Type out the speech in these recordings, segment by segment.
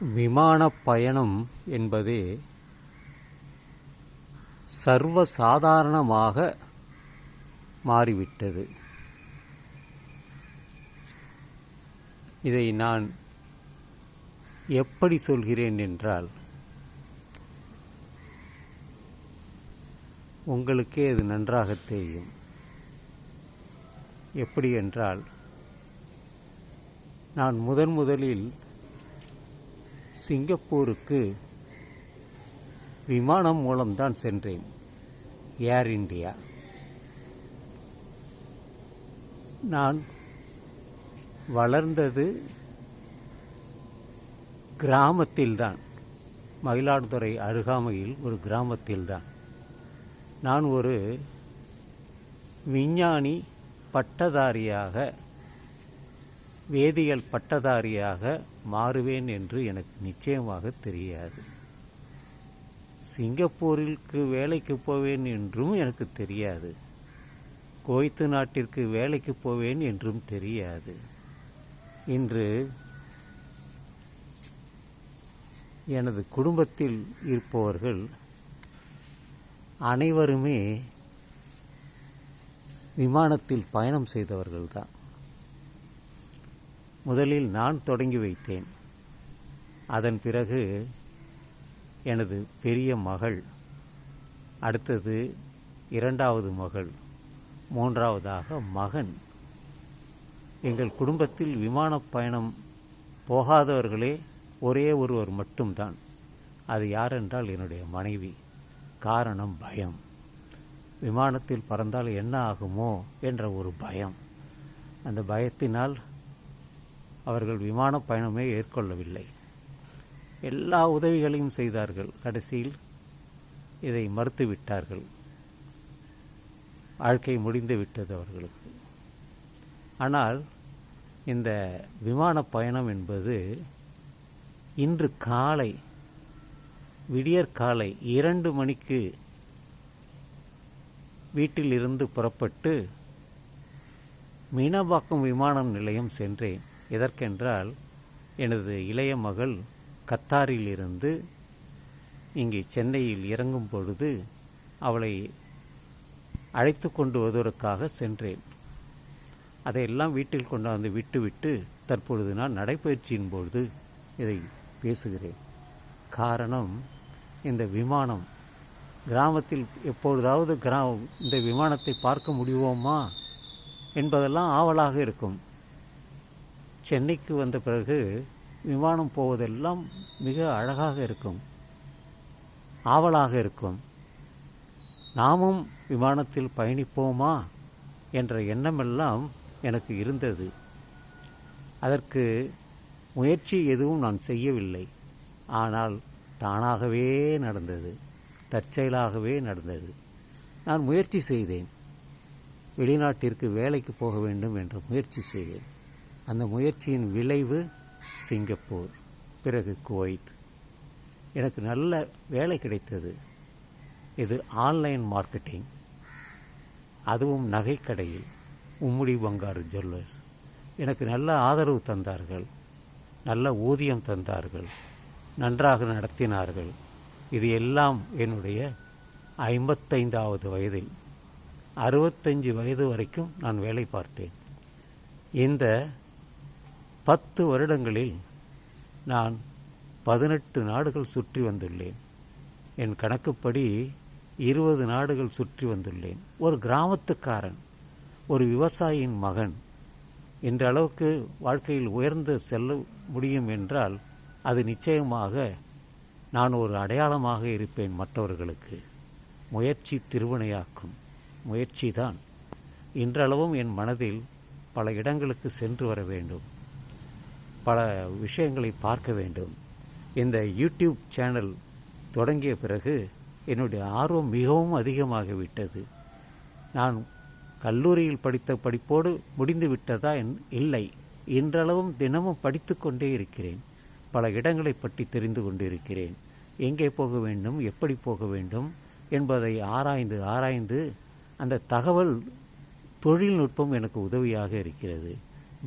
விமானப் பயணம் என்பது சர்வசாதாரணமாக மாறிவிட்டது. இதை நான் எப்படி சொல்கிறேன் என்றால் உங்களுக்கே அது நன்றாக தெரியும். எப்படி என்றால் நான் முதன் முதலில் சிங்கப்பூருக்கு விமானம் மூலம்தான் சென்றேன். ஏர் இண்டியா நான் வளர்ந்தது கிராமத்தில்தான். மயிலாடுதுறை அருகாமையில் ஒரு கிராமத்தில்தான். நான் ஒரு விஞ்ஞானி பட்டதாரியாக வேதியியல் பட்டதாரியாக மாறுவேன் என்று எனக்கு நிச்சயமாக தெரியாது. சிங்கப்பூரிற்கு வேலைக்கு போவேன் என்றும் எனக்கு தெரியாது. கோய்த்து நாட்டிற்கு வேலைக்கு போவேன் என்றும் தெரியாது. இன்று எனது குடும்பத்தில் இருப்பவர்கள் அனைவருமே விமானத்தில் பயணம் செய்தவர்கள்தான். முதலில் நான் தொடங்கி வைத்தேன். அதன் பிறகு எனது பெரிய மகள் அடுத்தது இரண்டாவது மகள் மூன்றாவதாக மகன். எங்கள் குடும்பத்தில் விமானப் பயணம் போகாதவர்களே ஒரே ஒருவர் மட்டும்தான். அது யாரென்றால் என்னுடைய மனைவி. காரணம் பயம். விமானத்தில் பறந்தால் என்ன ஆகுமோ என்ற ஒரு பயம். அந்த பயத்தினால் அவர்கள் விமான பயணமே ஏற்கொள்ளவில்லை. எல்லா உதவிகளையும் செய்தார்கள். கடைசியில் இதை மறுத்துவிட்டார்கள். வாழ்க்கை முடிந்து விட்டது அவர்களுக்கு. ஆனால் இந்த விமான பயணம் என்பது இன்று காலை விடியற் காலை இரண்டு மணிக்கு வீட்டிலிருந்து புறப்பட்டு மீனம்பாக்கம் விமான நிலையம் சென்றேன். எதற்கென்றால் எனது இளைய மகள் கத்தாரிலிருந்து இங்கே சென்னையில் இறங்கும் பொழுது அவளை அழைத்து கொண்டு வருவதற்காக சென்றேன். அதையெல்லாம் வீட்டில் கொண்டாந்து விட்டுவிட்டு தற்பொழுது நான் நடைப்பயிற்சியின் பொழுது இதை பேசுகிறேன். காரணம் இந்த விமானம். கிராமத்தில் எப்பொழுதாவது கிரா இந்த விமானத்தை பார்க்க முடிவோமா என்பதெல்லாம் ஆவலாக இருக்கும். சென்னைக்கு வந்த பிறகு விமானம் போவதெல்லாம் மிக அழகாக இருக்கும். ஆவலாக இருக்கும். நாமும் விமானத்தில் பயணிப்போமா என்ற எண்ணமெல்லாம் எனக்கு இருந்தது. அதற்கு முயற்சி எதுவும் நான் செய்யவில்லை. ஆனால் தானாகவே நடந்தது. தற்செயலாகவே நடந்தது. நான் முயற்சி செய்தேன். வெளிநாட்டிற்கு வேலைக்கு போக வேண்டும் என்று முயற்சி செய்தேன். அந்த முயற்சியின் விளைவு சிங்கப்பூர் பிறகு குவைத். எனக்கு நல்ல வேலை கிடைத்தது. இது ஆன்லைன் மார்க்கெட்டிங். அதுவும் நகைக்கடையில். உம்முடி பங்காரு ஜுவல்லர்ஸ். எனக்கு நல்ல ஆதரவு தந்தார்கள். நல்ல ஊதியம் தந்தார்கள். நன்றாக நடத்தினார்கள். இது எல்லாம் என்னுடைய ஐம்பத்தைந்தாவது வயதில். அறுபத்தஞ்சு வயது வரைக்கும் நான் வேலை பார்த்தேன். இந்த பத்து வருடங்களில் நான் பதினெட்டு நாடுகள் சுற்றி வந்துள்ளேன். என் கணக்குப்படி இருபது நாடுகள் சுற்றி வந்துள்ளேன். ஒரு கிராமத்துக்காரன் ஒரு விவசாயியின் மகன் என்ற அளவுக்கு வாழ்க்கையில் உயர்ந்து செல்ல முடியும் என்றால் அது நிச்சயமாக நான் ஒரு அடையாளமாக இருப்பேன் மற்றவர்களுக்கு. முயற்சி திருவினையாக்கும் முயற்சி தான் இன்றளவும் என் மனதில் பல இடங்களுக்கு சென்று வர வேண்டும். பல விஷயங்களை பார்க்க வேண்டும். இந்த யூடியூப் சேனல் தொடங்கிய பிறகு என்னுடைய ஆர்வம் மிகவும் அதிகமாகிவிட்டது நான் கல்லூரியில் படித்த படிப்போடு முடிந்து விட்டதா இல்லை. இன்றளவும் தினமும் படித்து கொண்டே இருக்கிறேன். பல இடங்களை பற்றி தெரிந்து கொண்டிருக்கிறேன். எங்கே போக வேண்டும் எப்படி போக வேண்டும் என்பதை ஆராய்ந்து ஆராய்ந்து அந்த தகவல் தொழில்நுட்பம் எனக்கு உதவியாக இருக்கிறது.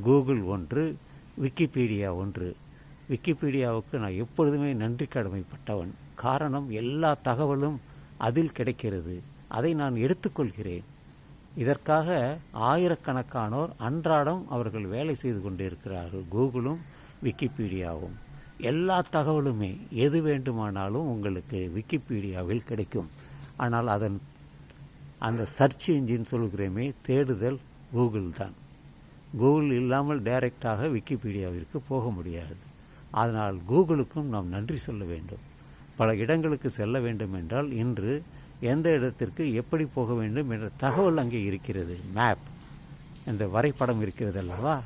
கூகுள் ஒன்று விக்கிபீடியா ஒன்று. விக்கிபீடியாவுக்கு நான் எப்பொழுதுமே நன்றி கடமைப்பட்டவன். காரணம் எல்லா தகவலும் அதில் கிடைக்கிறது. அதை நான் எடுத்துக்கொள்கிறேன். இதற்காக ஆயிரக்கணக்கானோர் அன்றாடம் அவர்கள் வேலை செய்து கொண்டிருக்கிறார்கள். கூகுளும் விக்கிபீடியாவும். எல்லா தகவலுமே எது வேண்டுமானாலும் உங்களுக்கு விக்கிபீடியாவில் கிடைக்கும். ஆனால் அதன் அந்த சர்ச் இன்ஜின் சொல்கிறோமே தேடுதல் கூகுள் தான். கூகுள் இல்லாமல் டைரெக்டாக விக்கிபீடியாவிற்கு போக முடியாது. அதனால் கூகுளுக்கும் நாம் நன்றி சொல்ல வேண்டும். பல இடங்களுக்கு செல்ல வேண்டும் என்றால் இன்று எந்த இடத்திற்கு எப்படி போக வேண்டும் என்ற தகவல் அங்கே இருக்கிறது. மேப் இந்த வரைபடம் இருக்கிறது அல்லவா?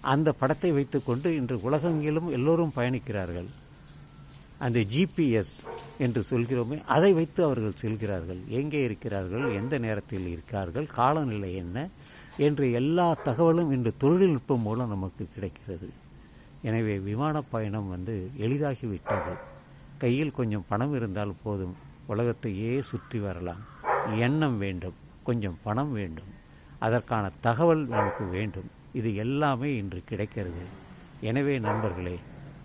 அந்த படத்தை வைத்துக்கொண்டு இன்று உலகெங்கிலும் எல்லோரும் பயணிக்கிறார்கள். அந்த ஜிபிஎஸ் என்று சொல்கிறோமே அதை வைத்து அவர்கள் செல்கிறார்கள். எங்கே இருக்கிறார்கள்? எந்த நேரத்தில் இருக்கார்கள்? காலநிலை என்ன? என்று எல்லா தகவலும் இன்று தொழில்நுட்பம் மூலம் நமக்கு கிடைக்கிறது. எனவே விமான பயணம் வந்து எளிதாகிவிட்டது. கையில் கொஞ்சம் பணம் இருந்தால் போதும். உலகத்தையே சுற்றி வரலாம். எண்ணம் வேண்டும். கொஞ்சம் பணம் வேண்டும். அதற்கான தகவல் நமக்கு வேண்டும். இது எல்லாமே இன்று கிடைக்கிறது. எனவே நண்பர்களே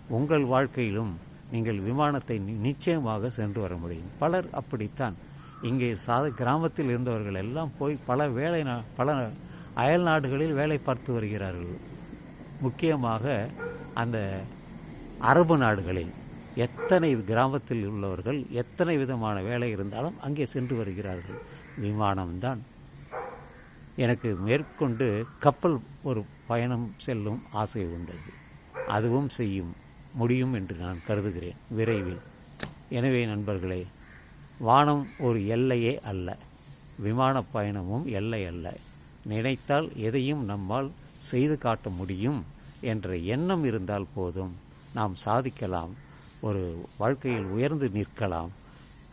உங்கள் வாழ்க்கையிலும் நீங்கள் விமானத்தை நி- நிச்சயமாக சென்று வர முடியும். பலர் அப்படித்தான். இங்கே சாத கிராமத்தில் இருந்தவர்கள் எல்லாம் போய் பல வேலை நா- பல அயல் நாடுகளில் வேலை பார்த்து வருகிறார்கள். முக்கியமாக அந்த அரபு நாடுகளில் எத்தனை கிராமத்தில் உள்ளவர்கள் எத்தனை விதமான வேலை இருந்தாலும் அங்கே சென்று வருகிறார்கள். விமானம்தான் எனக்கு மேற்கொண்டு கப்பல் ஒரு பயணம் செல்லும் ஆசை உண்டது. அதுவும் செய்யும் முடியும் என்று நான் கருதுகிறேன் விரைவில். எனவே நண்பர்களே வானம் ஒரு எல்லையே அல்ல. விமான பயணமும் எல்லை அல்ல. நினைத்தால் எதையும் நம்மால் செய்து காட்ட முடியும் என்ற எண்ணம் இருந்தால் போதும். நாம் சாதிக்கலாம் ஒரு வாழ்க்கையில் உயர்ந்து நிற்கலாம்.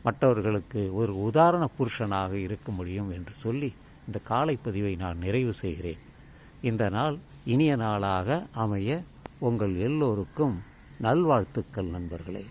மற்றவர்களுக்கு ஒரு உதாரண புருஷனாக இருக்க முடியும் என்று சொல்லி இந்த காலை பதிவை நான் நிறைவு செய்கிறேன். இந்த நாள் இனிய நாளாக அமைய உங்கள் எல்லோருக்கும் நல்வாழ்த்துக்கள் நண்பர்களே.